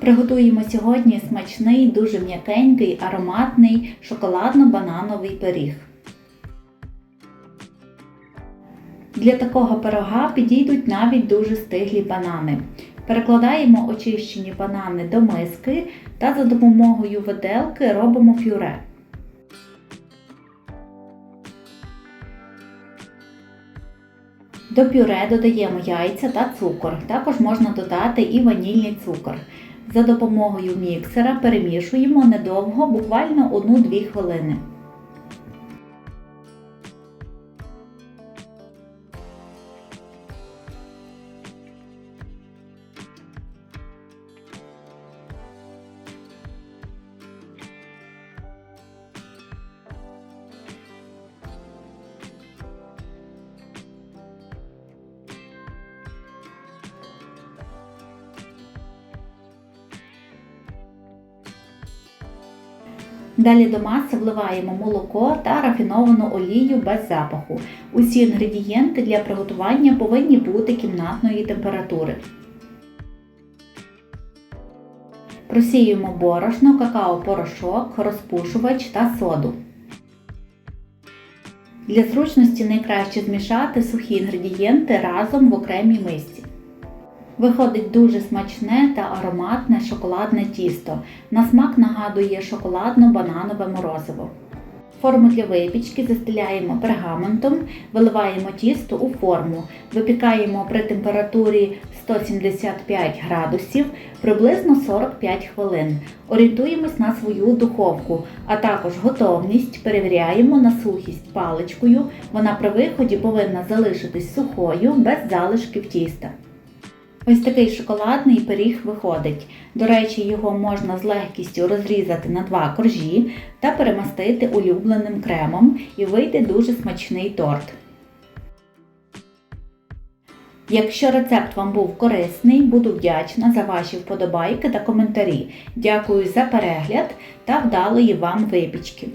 Приготуємо сьогодні смачний, дуже м'якенький, ароматний шоколадно-банановий пиріг. Для такого пирога підійдуть навіть дуже стиглі банани. Перекладаємо очищені банани до миски та за допомогою виделки робимо пюре. До пюре додаємо яйця та цукор. Також можна додати і ванільний цукор. За допомогою міксера перемішуємо недовго, буквально 1-2 хвилини. Далі до маси вливаємо молоко та рафіновану олію без запаху. Усі інгредієнти для приготування повинні бути кімнатної температури. Просіюємо борошно, какао-порошок, розпушувач та соду. Для зручності найкраще змішати сухі інгредієнти разом в окремій мисці. Виходить дуже смачне та ароматне шоколадне тісто. На смак нагадує шоколадно-бананове морозиво. Форму для випічки застеляємо пергаментом, виливаємо тісто у форму, випікаємо при температурі 175 градусів приблизно 45 хвилин. Орієнтуємось на свою духовку, а також готовність перевіряємо на сухість паличкою. Вона при виході повинна залишитись сухою без залишків тіста. Ось такий шоколадний пиріг виходить. До речі, його можна з легкістю розрізати на два коржі та перемастити улюбленим кремом і вийде дуже смачний торт. Якщо рецепт вам був корисний, буду вдячна за ваші вподобайки та коментарі. Дякую за перегляд та вдалої вам випічки!